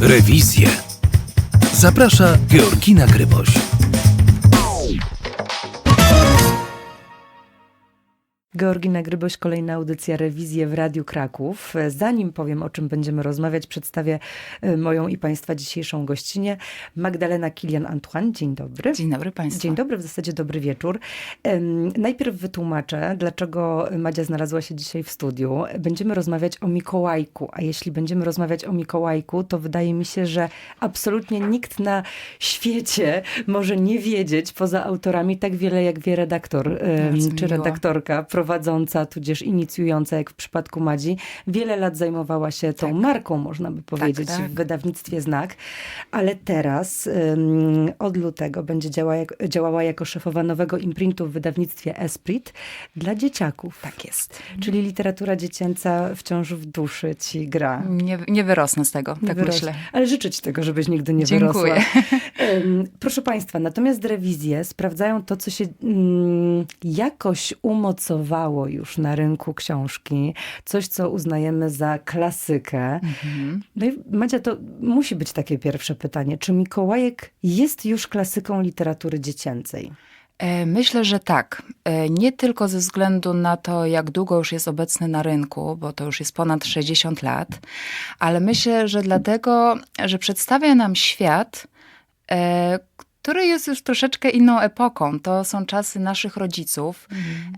Rewizje. Zaprasza Georgina Gryboś. Georgina Gryboś, kolejna audycja Rewizje w Radiu Kraków. Zanim powiem, o czym będziemy rozmawiać, przedstawię e, moją i Państwa dzisiejszą gościnę. Magdalena Kilian-Antoine, dzień dobry. Dzień dobry Państwu. Dzień dobry, w zasadzie dobry wieczór. Najpierw wytłumaczę, dlaczego Madzia znalazła się dzisiaj w studiu. Będziemy rozmawiać o Mikołajku, a jeśli będziemy rozmawiać o Mikołajku, to wydaje mi się, że absolutnie nikt na świecie może nie wiedzieć, poza autorami, tak wiele jak wie redaktor Bardzo czy miło. redaktorka prowadząca, tudzież inicjująca, jak w przypadku Madzi. Wiele lat zajmowała się tą Tak. marką, można by powiedzieć, tak. w wydawnictwie Znak, ale teraz ym, od lutego będzie działa jak, działała jako szefowa nowego imprintu w wydawnictwie Esprit dla dzieciaków. Tak jest. Czyli literatura dziecięca wciąż w duszy ci gra. Nie, nie wyrosnę z tego, Nie tak wyroś- myślę. Ale życzę ci tego, żebyś nigdy nie Dziękuję. wyrosła. Ym, Proszę Państwa, natomiast rewizje sprawdzają to, co się mm, jakoś umocowało już na rynku książki. Coś, co uznajemy za klasykę. Mhm. No i Madzia, to musi być takie pierwsze pytanie. Czy Mikołajek jest już klasyką literatury dziecięcej? E, Myślę, że tak. E, Nie tylko ze względu na to, jak długo już jest obecny na rynku, bo to już jest ponad 60 lat, ale myślę, że dlatego, że przedstawia nam świat, e, który jest już troszeczkę inną epoką. To są czasy naszych rodziców.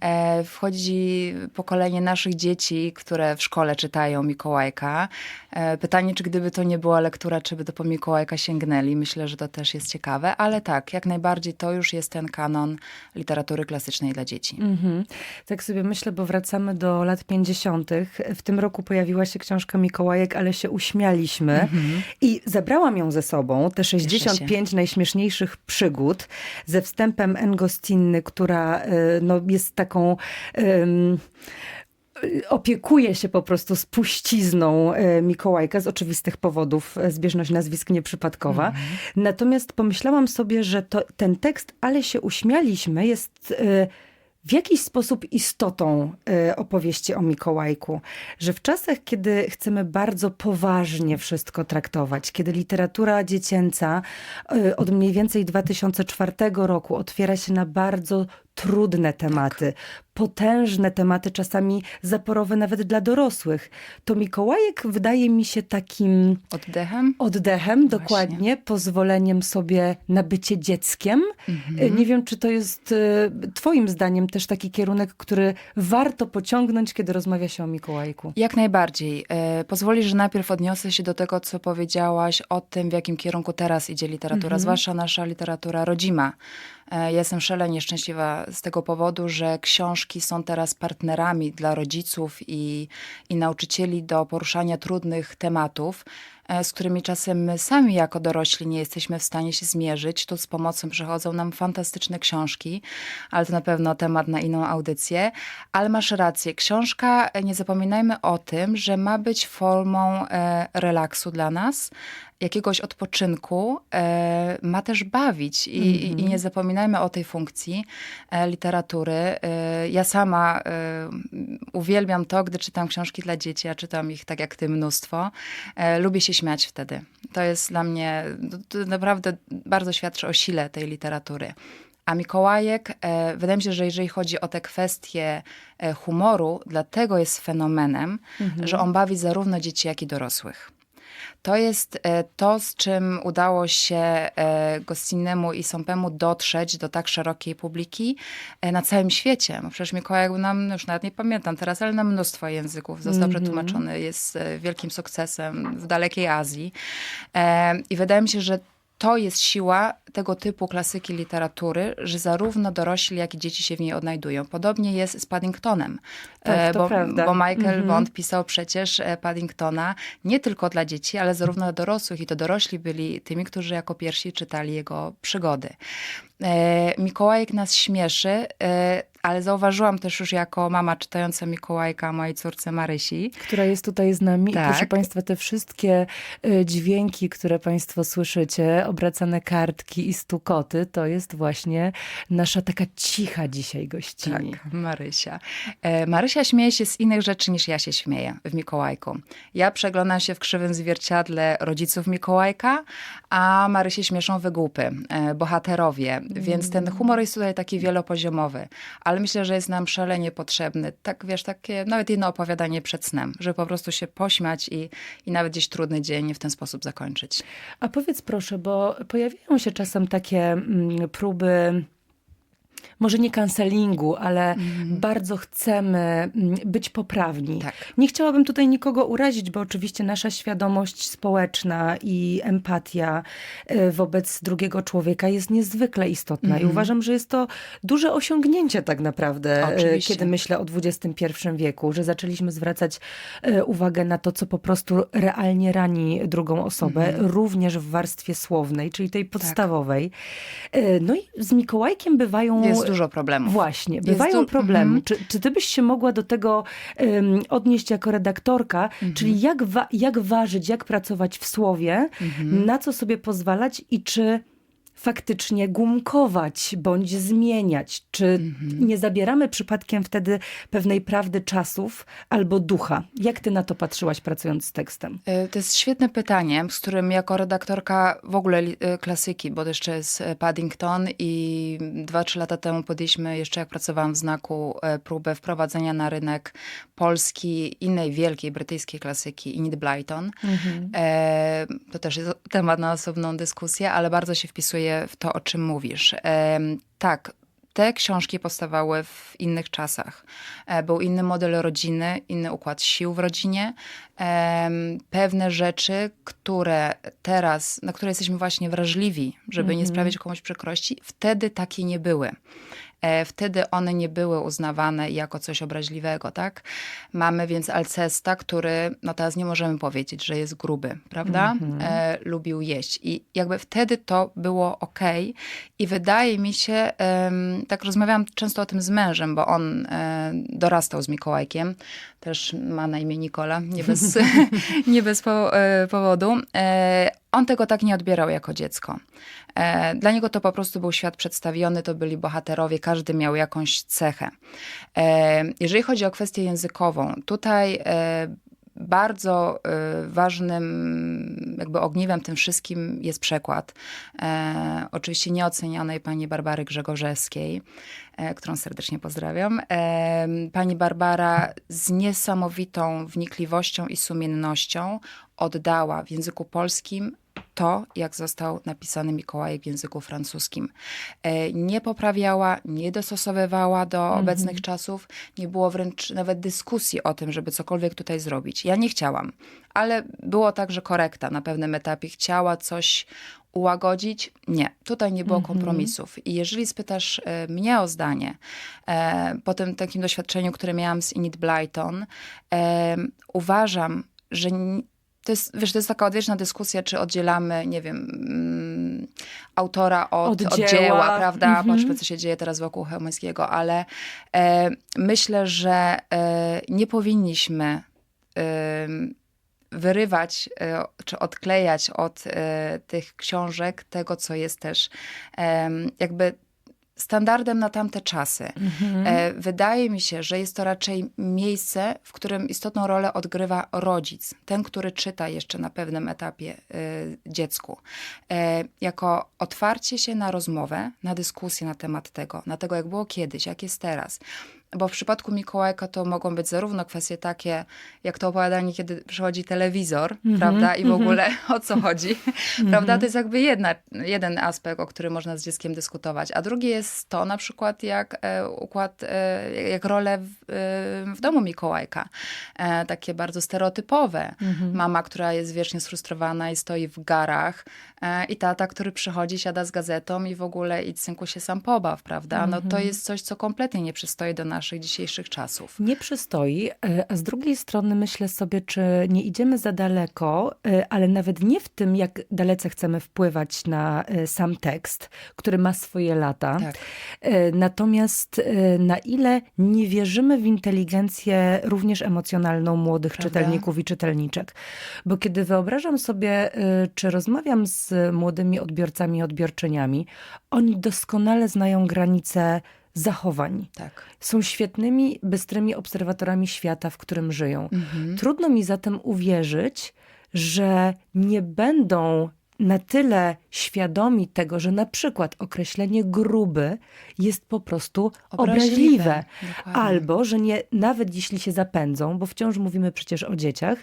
E, Wchodzi pokolenie naszych dzieci, które w szkole czytają Mikołajka. E, Pytanie, czy gdyby to nie była lektura, czy by to po Mikołajka sięgnęli. Myślę, że to też jest ciekawe, ale tak, jak najbardziej to już jest ten kanon literatury klasycznej dla dzieci. Mhm. Tak sobie myślę, bo wracamy do lat 50. W tym roku pojawiła się książka Mikołajek, ale się uśmialiśmy. I zabrałam ją ze sobą, te 65 najśmieszniejszych przygód, ze wstępem Engostinny, która y, no, jest taką... y, opiekuje się po prostu spuścizną e, Mikołajka z oczywistych powodów, zbieżność nazwisk nieprzypadkowa. Natomiast pomyślałam sobie, że to, ten tekst, ale się uśmialiśmy, jest e, w jakiś sposób istotą e, opowieści o Mikołajku. Że w czasach, kiedy chcemy bardzo poważnie wszystko traktować, kiedy literatura dziecięca e, od mniej więcej 2004 roku otwiera się na bardzo trudne tematy, potężne tematy, czasami zaporowe nawet dla dorosłych, to Mikołajek wydaje mi się takim Oddechem? oddechem, Właśnie. dokładnie, pozwoleniem sobie na bycie dzieckiem. Mhm. Nie wiem, czy to jest e, twoim zdaniem też taki kierunek, który warto pociągnąć, kiedy rozmawia się o Mikołajku. Jak najbardziej. E, Pozwolisz, że najpierw odniosę się do tego, co powiedziałaś o tym, w jakim kierunku teraz idzie literatura, zwłaszcza nasza literatura rodzima. E, Ja jestem szalenie szczęśliwa z tego powodu, że książki są teraz partnerami dla rodziców i, i nauczycieli do poruszania trudnych tematów, e, z którymi czasem my sami jako dorośli nie jesteśmy w stanie się zmierzyć. Tu z pomocą przychodzą nam fantastyczne książki, ale to na pewno temat na inną audycję. Ale masz rację, książka, e, nie zapominajmy o tym, że ma być formą relaksu dla nas, jakiegoś odpoczynku, e, ma też bawić I, i, i nie zapominajmy o tej funkcji e, literatury. E, ja sama e, uwielbiam to, gdy czytam książki dla dzieci, a czytam ich tak jak ty mnóstwo. E, lubię się śmiać wtedy. To jest dla mnie, to naprawdę bardzo świadczy o sile tej literatury. A Mikołajek, e, wydaje mi się, że jeżeli chodzi o te kwestie humoru, dlatego jest fenomenem, że on bawi zarówno dzieci, jak i dorosłych. To jest e, to, z czym udało się e, Gostinnemu i Sąpemu dotrzeć do tak szerokiej publiki e, na całym świecie. Bo przecież Mikołaj był nam, już nawet nie pamiętam teraz, ale na mnóstwo języków. Został przetłumaczony, jest wielkim sukcesem w dalekiej Azji. I wydaje mi się, że to jest siła tego typu klasyki literatury, że zarówno dorośli, jak i dzieci się w niej odnajdują. Podobnie jest z Paddingtonem. Tak, E, bo, bo Michael Mhm. Bond pisał przecież e, Paddingtona nie tylko dla dzieci, ale zarówno dla dorosłych. I to dorośli byli tymi, którzy jako pierwsi czytali jego przygody. E, Mikołajek nas śmieszy, e, ale zauważyłam też już jako mama czytająca Mikołajka mojej córce Marysi, która jest tutaj z nami. Tak. Proszę Państwa, te wszystkie y, dźwięki, które Państwo słyszycie, obracane kartki i stukoty, to jest właśnie nasza taka cicha dzisiaj gościni. Tak, Marysia. E, Marysia śmieje się z innych rzeczy niż ja się śmieję w Mikołajku. Ja przeglądam się w krzywym zwierciadle rodziców Mikołajka, a Marysie śmieszą wygłupy, e, bohaterowie. Więc ten humor jest tutaj taki wielopoziomowy. Ale myślę, że jest nam szalenie potrzebny. Tak, wiesz, takie nawet jedno opowiadanie przed snem, żeby po prostu się pośmiać i, i nawet gdzieś trudny dzień w ten sposób zakończyć. A powiedz proszę, bo pojawiają się czasem takie mm, próby. Może nie cancelingu, ale bardzo chcemy mm, być poprawni. Tak. Nie chciałabym tutaj nikogo urazić, bo oczywiście nasza świadomość społeczna i empatia y, wobec drugiego człowieka jest niezwykle istotna. I uważam, że jest to duże osiągnięcie tak naprawdę, y, Oczywiście. kiedy myślę o XXI wieku, że zaczęliśmy zwracać y, uwagę na to, co po prostu realnie rani drugą osobę, również w warstwie słownej, czyli tej podstawowej. Y, No i z Mikołajkiem bywają... Jest dużo problemów. Właśnie, bywają du- problemy. Mhm. Czy, czy ty byś się mogła do tego em, odnieść jako redaktorka, Mhm. czyli jak, wa- jak ważyć, jak pracować w słowie, Mhm. na co sobie pozwalać i czy faktycznie gumkować bądź zmieniać? Czy Mhm. nie zabieramy przypadkiem wtedy pewnej prawdy czasów albo ducha? Jak ty na to patrzyłaś pracując z tekstem? E, To jest świetne pytanie, z którym jako redaktorka w ogóle e, klasyki, bo jeszcze jest e, Paddington i dwa, trzy lata temu podjęliśmy, jeszcze jak pracowałam w znaku, próbę wprowadzenia na rynek Polski innej wielkiej brytyjskiej klasyki, Enid Blyton. E, to też jest temat na osobną dyskusję, ale bardzo się wpisuje w to, o czym mówisz. Tak, te książki powstawały w innych czasach. E, Był inny model rodziny, inny układ sił w rodzinie. Pewne rzeczy, które teraz, na które jesteśmy właśnie wrażliwi, żeby nie sprawić komuś przykrości, wtedy takie nie były. E, Wtedy one nie były uznawane jako coś obraźliwego, tak? Mamy więc Alcesta, który, no teraz nie możemy powiedzieć, że jest gruby, prawda? E, lubił jeść. I jakby wtedy to było ok. I wydaje mi się, tak rozmawiałam często o tym z mężem, bo on e, dorastał z Mikołajkiem. Też ma na imię Nikola, nie bez, nie bez po, e, powodu. On tego tak nie odbierał jako dziecko. E, Dla niego to po prostu był świat przedstawiony, to byli bohaterowie, każdy miał jakąś cechę. E, Jeżeli chodzi o kwestię językową, tutaj e, bardzo ważnym jakby ogniwem tym wszystkim jest przekład. Oczywiście nieocenionej pani Barbary Grzegorzewskiej, którą serdecznie pozdrawiam. Pani Barbara z niesamowitą wnikliwością i sumiennością oddała w języku polskim to, jak został napisany Mikołajek w języku francuskim. E, Nie poprawiała, nie dostosowywała do obecnych czasów, nie było wręcz nawet dyskusji o tym, żeby cokolwiek tutaj zrobić. Ja nie chciałam, ale było tak, że korekta na pewnym etapie chciała coś ułagodzić. Nie, tutaj nie było kompromisów. I jeżeli spytasz e, mnie o zdanie, e, po tym takim doświadczeniu, które miałam z Enid Blyton, uważam, że to jest, wiesz, to jest taka odwieczna dyskusja, czy oddzielamy, nie wiem, mm, autora od, Od od, dzieła. prawda? Mhm. Patrzmy, co się dzieje teraz wokół Chełmońskiego, ale e, myślę, że e, nie powinniśmy e, wyrywać czy odklejać od e, tych książek tego, co jest też jakby standardem na tamte czasy. E, Wydaje mi się, że jest to raczej miejsce, w którym istotną rolę odgrywa rodzic, ten, który czyta jeszcze na pewnym etapie e, dziecku. E, Jako otwarcie się na rozmowę, na dyskusję na temat tego, na tego, jak było kiedyś, jak jest teraz. Bo w przypadku Mikołajka to mogą być zarówno kwestie takie, jak to opowiadanie, kiedy przychodzi telewizor, prawda, i w ogóle o co chodzi, prawda, to jest jakby jedna, jeden aspekt, o którym można z dzieckiem dyskutować, a drugi jest to na przykład jak e, układ, e, jak role w, e, w domu Mikołajka, e, takie bardzo stereotypowe. Mama, która jest wiecznie sfrustrowana i stoi w garach e, i tata, który przychodzi, siada z gazetą i w ogóle idź synku się sam pobaw, prawda, no to jest coś, co kompletnie nie przystoi do naszej naszych dzisiejszych czasów. Nie przystoi, e, a z drugiej strony myślę sobie, czy nie idziemy za daleko, e, ale nawet nie w tym, jak dalece chcemy wpływać na e, sam tekst, który ma swoje lata. Tak. Natomiast na ile nie wierzymy w inteligencję również emocjonalną młodych Prawda? czytelników i czytelniczek. Bo kiedy wyobrażam sobie, czy rozmawiam z młodymi odbiorcami i odbiorczyniami, oni doskonale znają granice zachowań Tak. są świetnymi, bystrymi obserwatorami świata, w którym żyją. Mhm. Trudno mi zatem uwierzyć, że nie będą na tyle świadomi tego, że na przykład określenie gruby jest po prostu Obraźliwe. obraźliwe. Albo, że nie, nawet jeśli się zapędzą, bo wciąż mówimy przecież o dzieciach,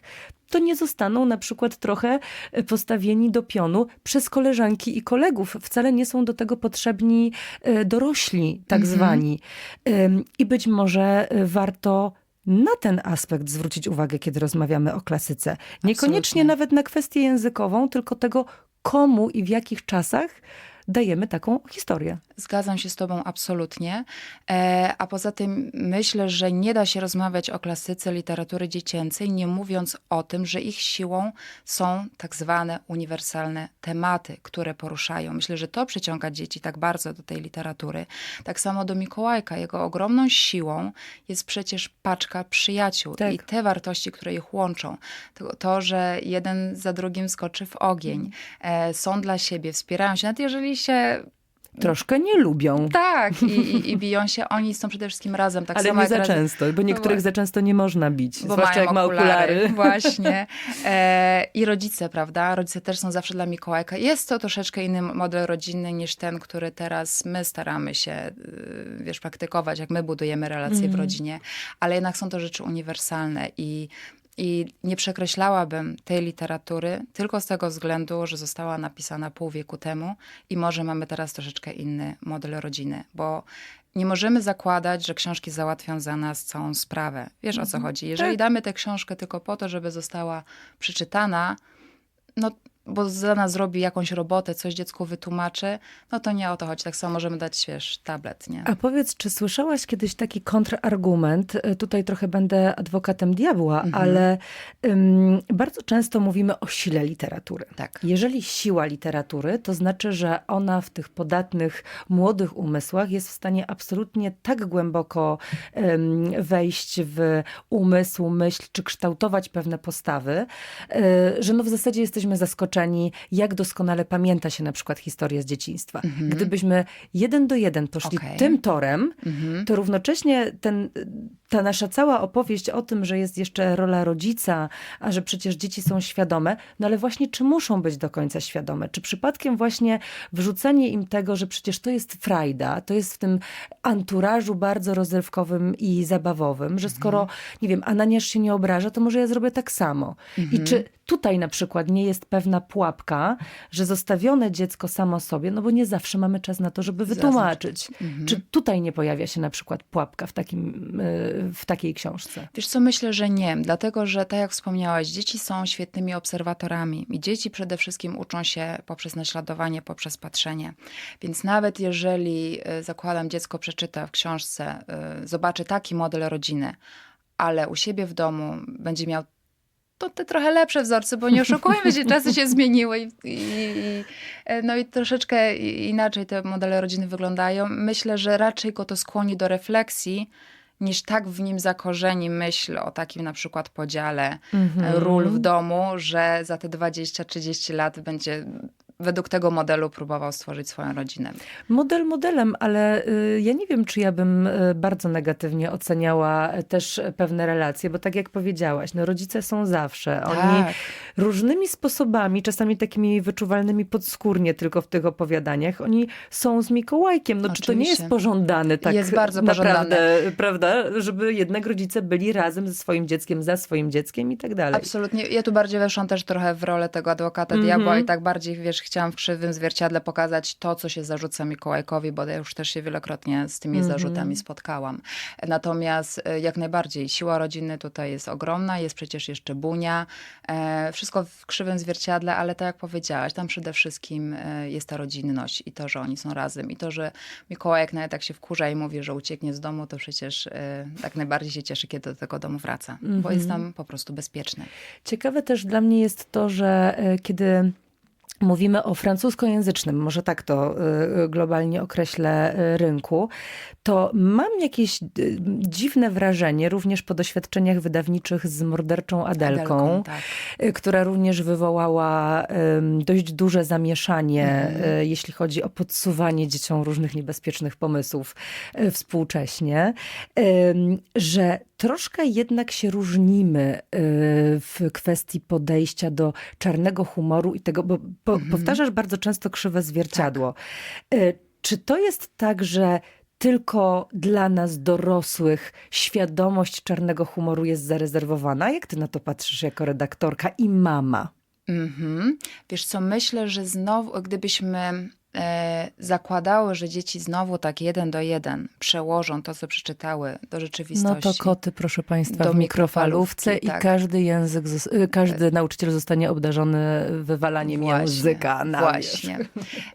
to nie zostaną na przykład trochę e, postawieni do pionu przez koleżanki i kolegów. Wcale nie są do tego potrzebni e, dorośli, tak Mhm. zwani. I być może e, warto na ten aspekt zwrócić uwagę, kiedy rozmawiamy o klasyce. Niekoniecznie Absolutnie. nawet na kwestię językową, tylko tego, komu i w jakich czasach dajemy taką historię. Zgadzam się z Tobą absolutnie. E, a poza tym myślę, że nie da się rozmawiać o klasyce literatury dziecięcej, nie mówiąc o tym, że ich siłą są tak zwane uniwersalne tematy, które poruszają. Myślę, że to przyciąga dzieci tak bardzo do tej literatury. Tak samo do Mikołajka. Jego ogromną siłą jest przecież paczka przyjaciół Tak. i te wartości, które ich łączą. To, to że jeden za drugim skoczy w ogień, e, są dla siebie, wspierają się, nawet jeżeli się Troszkę nie lubią. tak, i, i, i biją się. Oni są przede wszystkim razem. Tak ale samo nie za często, bo niektórych Bo- za często nie można bić. Bo zwłaszcza jak ma okulary. Właśnie. E, I rodzice, prawda? Rodzice też są zawsze dla Mikołajka. Jest to troszeczkę inny model rodzinny niż ten, który teraz my staramy się, y, wiesz, praktykować, jak my budujemy relacje Mhm. w rodzinie. Ale jednak są to rzeczy uniwersalne i i nie przekreślałabym tej literatury tylko z tego względu, że została napisana pół wieku temu i może mamy teraz troszeczkę inny model rodziny, bo nie możemy zakładać, że książki załatwią za nas całą sprawę. Wiesz o co chodzi? Jeżeli Tak. damy tę książkę tylko po to, żeby została przeczytana, no bo za nas zrobi jakąś robotę, coś dziecku wytłumaczy, no to nie o to chodzi. Tak samo możemy dać, wiesz, tablet, nie? A powiedz, czy słyszałaś kiedyś taki kontrargument? E, Tutaj trochę będę adwokatem diabła, Mhm. ale ym, bardzo często mówimy o sile literatury. Tak. Jeżeli siła literatury, to znaczy, że ona w tych podatnych, młodych umysłach jest w stanie absolutnie tak głęboko ym, wejść w umysł, myśl, czy kształtować pewne postawy, y, że no w zasadzie jesteśmy zaskoczeni, jak doskonale pamięta się na przykład historię z dzieciństwa. Gdybyśmy jeden do jeden poszli Okej. tym torem, Mhm. to równocześnie ten, ta nasza cała opowieść o tym, że jest jeszcze rola rodzica, a że przecież dzieci są świadome, no ale właśnie czy muszą być do końca świadome? Czy przypadkiem właśnie wrzucenie im tego, że przecież to jest frajda, to jest w tym anturażu bardzo rozrywkowym i zabawowym, że skoro, nie wiem, Ananiasz się nie obraża, to może ja zrobię tak samo. I czy tutaj na przykład nie jest pewna pułapka, że zostawione dziecko samo sobie, no bo nie zawsze mamy czas na to, żeby wytłumaczyć. Czy tutaj nie pojawia się na przykład pułapka w, takim, y, w takiej książce? Wiesz co, myślę, że nie, dlatego że tak jak wspomniałaś, dzieci są świetnymi obserwatorami i dzieci przede wszystkim uczą się poprzez naśladowanie, poprzez patrzenie. Więc nawet jeżeli, y, zakładam, dziecko przeczyta w książce, y, zobaczy taki model rodziny, ale u siebie w domu będzie miał to te trochę lepsze wzorce, bo nie oszukujmy się, czasy się zmieniły i, i, i, no i troszeczkę inaczej te modele rodziny wyglądają. Myślę, że raczej go to skłoni do refleksji, niż tak w nim zakorzeni myśl o takim na przykład podziale Mhm. ról w domu, że za te 20-30 lat będzie według tego modelu próbował stworzyć swoją rodzinę. Model modelem, ale y, ja nie wiem, czy ja bym y, bardzo negatywnie oceniała y, też pewne relacje, bo tak jak powiedziałaś, no rodzice są zawsze. Oni Tak. różnymi sposobami, czasami takimi wyczuwalnymi podskórnie tylko w tych opowiadaniach, oni są z Mikołajkiem. No czy to nie Oczywiście. jest pożądane tak Jest bardzo naprawdę, prawda? Żeby jednak rodzice byli razem ze swoim dzieckiem, za swoim dzieckiem i tak dalej. Absolutnie. Ja tu bardziej weszłam też trochę w rolę tego adwokata Mhm. diabła i tak bardziej, wiesz, chciałam w krzywym zwierciadle pokazać to, co się zarzuca Mikołajkowi, bo ja już też się wielokrotnie z tymi zarzutami spotkałam. Natomiast e, jak najbardziej siła rodziny tutaj jest ogromna, jest przecież jeszcze bunia, e, wszystko w krzywym zwierciadle, ale tak jak powiedziałaś, tam przede wszystkim e, jest ta rodzinność i to, że oni są razem i to, że Mikołajek nawet jak się wkurza i mówi, że ucieknie z domu, to przecież tak najbardziej się cieszy, kiedy do tego domu wraca, bo jest tam po prostu bezpieczny. Ciekawe też dla mnie jest to, że kiedy mówimy o francuskojęzycznym, może tak to e, globalnie określę, e, rynku, to mam jakieś dziwne wrażenie, również po doświadczeniach wydawniczych z morderczą Adelką, Adelką, tak. która również wywołała dość duże zamieszanie, Mhm. jeśli chodzi o podsuwanie dzieciom różnych niebezpiecznych pomysłów współcześnie, że troszkę jednak się różnimy e, w kwestii podejścia do czarnego humoru i tego, bo po, Mhm. powtarzasz bardzo często krzywe zwierciadło. Tak. E, Czy to jest tak, że tylko dla nas dorosłych świadomość czarnego humoru jest zarezerwowana? Jak ty na to patrzysz jako redaktorka i mama? Mhm. Wiesz co, myślę, że znowu, gdybyśmy zakładały, że dzieci znowu tak jeden do jeden przełożą to, co przeczytały do rzeczywistości. No to koty, proszę Państwa, Do w mikrofalówce i tak. każdy język, y, każdy nauczyciel zostanie obdarzony wywalaniem języka na Właśnie.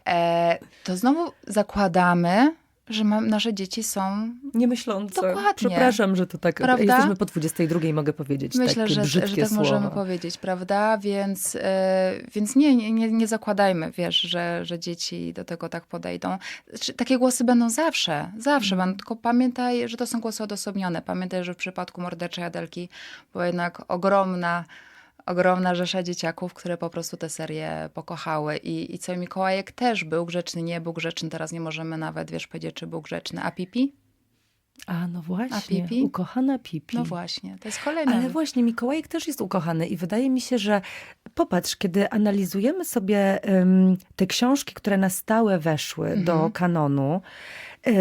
E, to znowu zakładamy, że ma, nasze dzieci są Niemyślące. Dokładnie. Przepraszam, że to tak. Prawda? Jesteśmy po 22, mogę powiedzieć Myślę, takie że, że tak słowa. możemy powiedzieć, prawda? Więc, e, więc nie, nie, nie, zakładajmy, wiesz, że, że dzieci do tego tak podejdą. Znaczy, Takie głosy będą zawsze, zawsze. Będą, tylko pamiętaj, że to są głosy odosobnione. Pamiętaj, że w przypadku morderczej Adelki była jednak ogromna, ogromna rzesza dzieciaków, które po prostu tę serię pokochały. I, i co Mikołajek też był grzeczny, nie był grzeczny. Teraz nie możemy nawet, wiesz, powiedzieć, czy był grzeczny. A Pipi? A no właśnie, A Pipi? ukochana Pipi. No właśnie, to jest kolejny. Ale właśnie Mikołajek też jest ukochany i wydaje mi się, że popatrz, kiedy analizujemy sobie em, te książki, które na stałe weszły Mhm. do kanonu, e,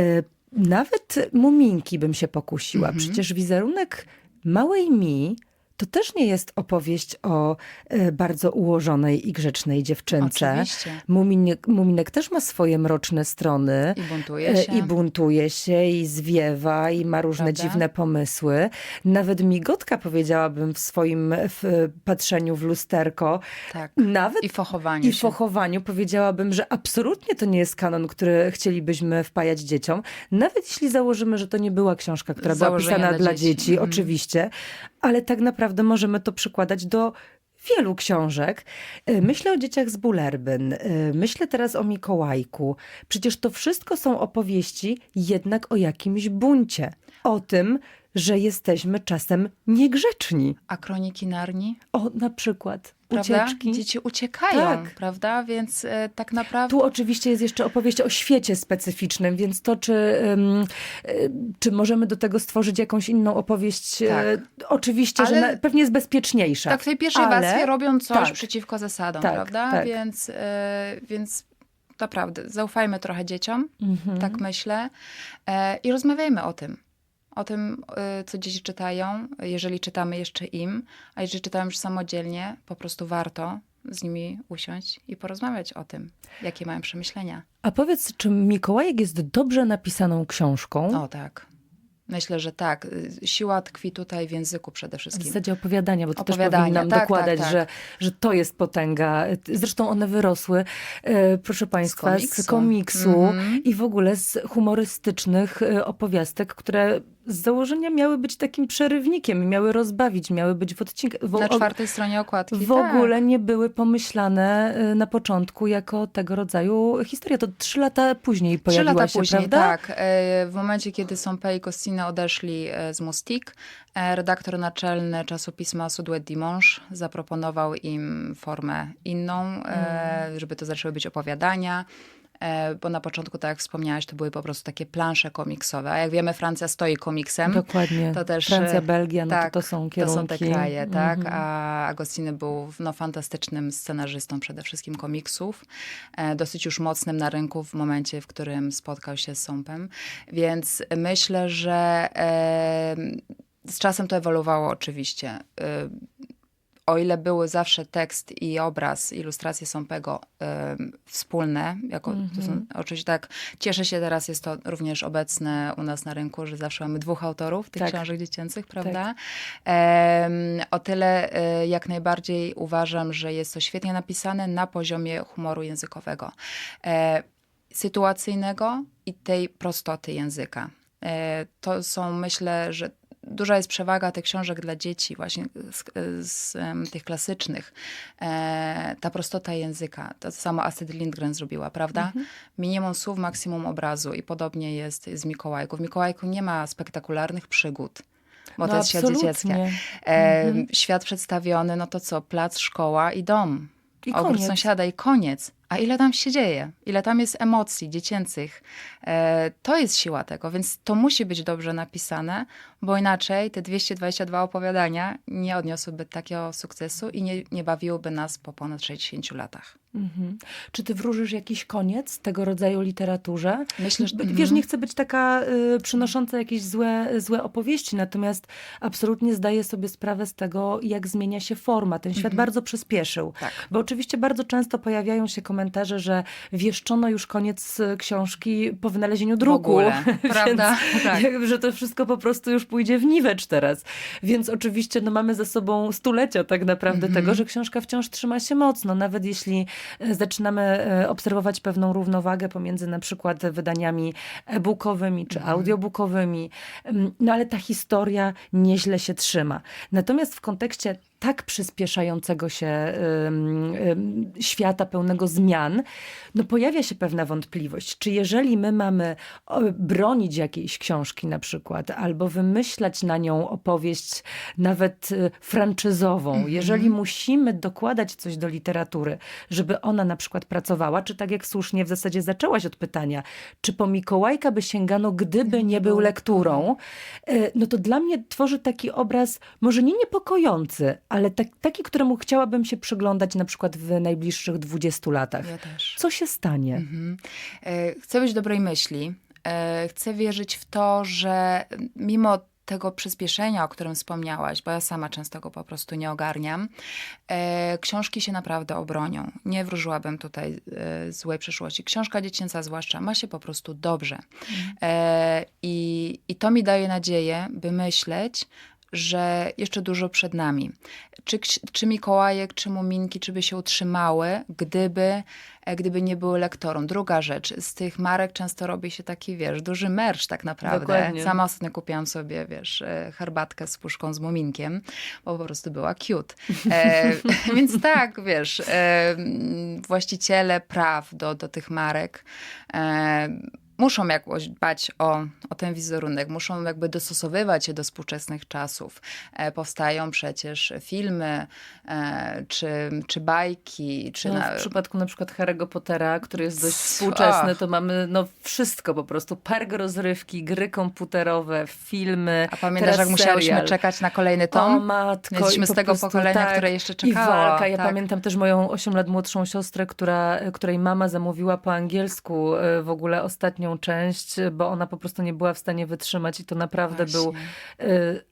nawet Muminki bym się pokusiła. Mhm. Przecież wizerunek małej Mi to też nie jest opowieść o e, bardzo ułożonej i grzecznej dziewczynce. Oczywiście. Muminek, Muminek też ma swoje mroczne strony. I buntuje E, się. I buntuje się, i zwiewa, i ma różne Prawda? dziwne pomysły. Nawet migotka, powiedziałabym, w swoim w patrzeniu w lusterko, Tak. nawet I fochowaniu i się. fochowaniu powiedziałabym, że absolutnie to nie jest kanon, który chcielibyśmy wpajać dzieciom. Nawet jeśli założymy, że to nie była książka, która była pisana dla dla dzieci. dzieci, Mhm. oczywiście, ale tak naprawdę możemy to przykładać do wielu książek. Y, Myślę o dzieciach z Bulerbyn, y, myślę teraz o Mikołajku. Przecież to wszystko są opowieści jednak o jakimś buncie. O tym, że jesteśmy czasem niegrzeczni. A kroniki Narni? O, na przykład Prawda? ucieczki. Dzieci uciekają, Tak. prawda? Więc e, tak naprawdę... Tu oczywiście jest jeszcze opowieść o świecie specyficznym, więc to, czy, ym, y, czy możemy do tego stworzyć jakąś inną opowieść, Tak. e, oczywiście, że Ale- na, pewnie jest bezpieczniejsza. Tak, w tej pierwszej ale- warstwie robią coś tak. przeciwko zasadom, Tak, prawda? tak. Więc, e, więc naprawdę zaufajmy trochę dzieciom, Mhm. tak myślę, e, i rozmawiajmy o tym. O tym, e, co dzieci czytają, jeżeli czytamy jeszcze im, a jeżeli czytają już samodzielnie, po prostu warto z nimi usiąść i porozmawiać o tym, jakie mają przemyślenia. A powiedz, czy Mikołajek jest dobrze napisaną książką? O tak. Myślę, że tak. Y, Siła tkwi tutaj w języku przede W wszystkim. zasadzie opowiadania, bo to też powinnam tak, dokładać, tak, tak. Że, że to jest potęga. Zresztą one wyrosły, e, proszę Państwa, z komiksu, komiksu. Mhm. i w ogóle z humorystycznych opowiastek, które z założenia miały być takim przerywnikiem, miały rozbawić, miały być w odcinku. W, Na czwartej stronie okładki. w tak. ogóle nie były pomyślane e, na początku jako tego rodzaju historia. To trzy lata później Trzy pojawiła lata się, później, prawda? tak. E, W momencie, kiedy Sompé i Costina odeszli e, z Mustik, e, redaktor naczelny czasopisma Sudouet Dimanche zaproponował im formę inną, Mm. żeby to zaczęły być opowiadania. E, Bo na początku, tak jak wspomniałaś, to były po prostu takie plansze komiksowe. A jak wiemy, Francja stoi komiksem. Dokładnie. To też, Francja, e, Belgia, no tak, to, to są To kierunki. są te kraje, tak. Mhm. A Agostiny był no, fantastycznym scenarzystą przede wszystkim komiksów. E, dosyć już mocnym na rynku w momencie, w którym spotkał się z Sąpem. Więc myślę, że z czasem to ewoluowało oczywiście. O ile były zawsze tekst i obraz, ilustracje są Pego em, wspólne, jako, to są, oczywiście tak, cieszę się teraz, jest to również obecne u nas na rynku, że zawsze mamy dwóch autorów tych Tak. książek dziecięcych, prawda? Em, o tyle e, jak najbardziej uważam, że jest to świetnie napisane na poziomie humoru językowego. E, sytuacyjnego i tej prostoty języka. E, To są, myślę, że duża jest przewaga tych książek dla dzieci, właśnie z, z tych klasycznych. E, ta prostota języka. To samo Astrid Lindgren zrobiła, prawda? Minimum słów, maksimum obrazu. I podobnie jest z Mikołajką. W Mikołajku nie ma spektakularnych przygód. Bo to No, jest świat dziecięcki. E, Świat przedstawiony, no to co? Plac, szkoła i dom. I Ogród koniec. sąsiada i koniec. A ile tam się dzieje? Ile tam jest emocji dziecięcych? E, to jest siła tego, więc to musi być dobrze napisane, bo inaczej te 222 opowiadania nie odniosłyby takiego sukcesu i nie, nie bawiłyby nas po ponad 60 latach. Mhm. Czy ty wróżysz jakiś koniec tego rodzaju literaturze? Myślę, że- B- mhm. Wiesz, nie chcę być taka y, przynosząca jakieś złe, złe opowieści, natomiast absolutnie zdaję sobie sprawę z tego, jak zmienia się forma. Ten świat bardzo przyspieszył. Mhm. Tak. Bo oczywiście bardzo często pojawiają się komentarze, że wieszczono już koniec y, książki po wynalezieniu druku. ogóle, prawda? Tak. że to wszystko po prostu już pójdzie w niwecz teraz. Więc oczywiście no, mamy za sobą stulecia tak naprawdę Mhm. tego, że książka wciąż trzyma się mocno. Nawet jeśli e, zaczynamy e, obserwować pewną równowagę pomiędzy na przykład wydaniami e-bookowymi czy Mhm. audiobookowymi. Em, No ale ta historia nieźle się trzyma. Natomiast w kontekście tak przyspieszającego się świata pełnego zmian, no pojawia się pewna wątpliwość, czy jeżeli my mamy bronić jakiejś książki na przykład, albo wymyślać na nią opowieść nawet y, franczyzową, jeżeli musimy dokładać coś do literatury, żeby ona na przykład pracowała, czy tak jak słusznie w zasadzie zaczęłaś od pytania, czy po Mikołajka by sięgano, gdyby nie był lekturą, y, no to dla mnie tworzy taki obraz może nie niepokojący, ale tak, taki, któremu chciałabym się przyglądać na przykład w najbliższych 20 latach. Ja też. Co się stanie? Mhm. E, Chcę być dobrej myśli. E, Chcę wierzyć w to, że mimo tego przyspieszenia, o którym wspomniałaś, bo ja sama często go po prostu nie ogarniam, e, książki się naprawdę obronią. Nie wróżyłabym tutaj e, złej przyszłości. Książka dziecięca zwłaszcza ma się po prostu dobrze. E, I, I to mi daje nadzieję, by myśleć, że jeszcze dużo przed nami. Czy, czy Mikołajek, czy Muminki, czy by się utrzymały, gdyby, e, gdyby nie były lektorą. Druga rzecz, z tych marek często robi się taki, wiesz, duży merch tak naprawdę. Dokładnie. Sama ostatnio kupiłam sobie, wiesz, e, herbatkę z puszką z Muminkiem, bo po prostu była cute. E, więc tak, wiesz, e, właściciele praw do, do tych marek e, muszą jakoś dbać o, o ten wizerunek, muszą jakby dostosowywać się do współczesnych czasów. E, powstają przecież filmy, e, czy, czy bajki, czy No, na, W przypadku na przykład Harry'ego Pottera, który jest dość współczesny, to mamy no wszystko po prostu. Park rozrywki, gry komputerowe, filmy, A pamiętasz, jak musiałyśmy serial. czekać na kolejny tom? O matko. Jesteśmy i z tego pokolenia, tak. które jeszcze I czekało. walka. Ja tak. pamiętam też moją 8 lat młodszą siostrę, która, której mama zamówiła po angielsku e, w ogóle ostatnią część, bo ona po prostu nie była w stanie wytrzymać i to naprawdę Właśnie. był...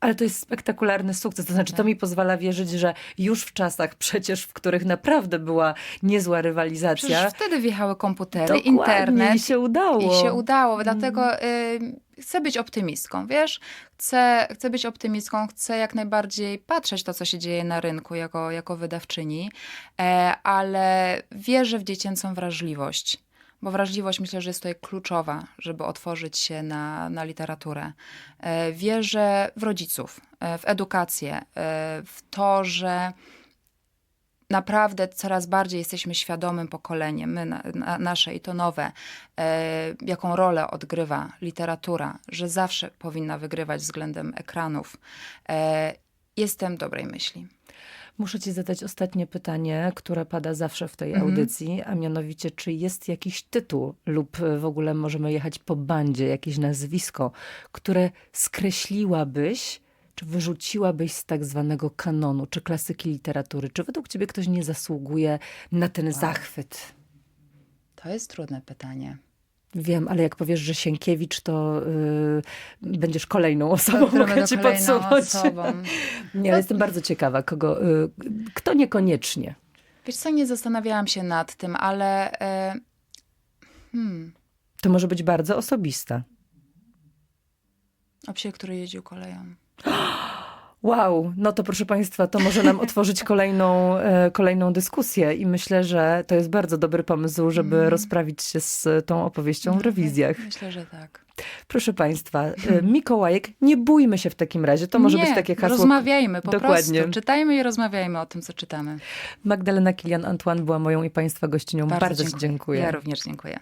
Ale to jest spektakularny sukces. To znaczy, to Tak. mi pozwala wierzyć, że już w czasach przecież, w których naprawdę była niezła rywalizacja, Przecież wtedy wjechały komputery, Dokładnie, internet. i się udało. I się udało, dlatego y, chcę być optymistką, wiesz? Chcę, chcę być optymistką, chcę jak najbardziej patrzeć to, co się dzieje na rynku jako, jako wydawczyni, e, ale wierzę w dziecięcą wrażliwość. Bo wrażliwość myślę, że jest tutaj kluczowa, żeby otworzyć się na, na literaturę. E, wierzę w rodziców, e, w edukację, e, w to, że naprawdę coraz bardziej jesteśmy świadomym pokoleniem, my, na, na, nasze i to nowe, jaką rolę odgrywa literatura, że zawsze powinna wygrywać względem ekranów. Jestem dobrej myśli. Muszę ci zadać ostatnie pytanie, które pada zawsze w tej Mhm. audycji, a mianowicie, czy jest jakiś tytuł lub w ogóle możemy jechać po bandzie, jakieś nazwisko, które skreśliłabyś, czy wyrzuciłabyś z tak zwanego kanonu, czy klasyki literatury? Czy według ciebie ktoś nie zasługuje na ten zachwyt? To jest trudne pytanie. Wiem, ale jak powiesz, że Sienkiewicz, to y, będziesz kolejną osobą, mogę ci podsumować. osobą. Nie, jestem bardzo ciekawa, kogo, y, kto niekoniecznie. Wiesz co, nie zastanawiałam się nad tym, ale e, hmm, To może być bardzo osobiste. o psie, który jeździł koleją. Wow, no to proszę Państwa, to może nam otworzyć kolejną, e, kolejną dyskusję i myślę, że to jest bardzo dobry pomysł, żeby Mhm. rozprawić się z tą opowieścią w rewizjach. Myślę, że tak. Proszę Państwa, e, Mikołajek, nie bójmy się w takim razie, to może nie, być takie hasło. rozmawiajmy po Dokładnie. prostu. Czytajmy i rozmawiajmy o tym, co czytamy. Magdalena Kilian-Antoine była moją i Państwa gościnią. Bardzo, Ci dziękuję. Ja również dziękuję.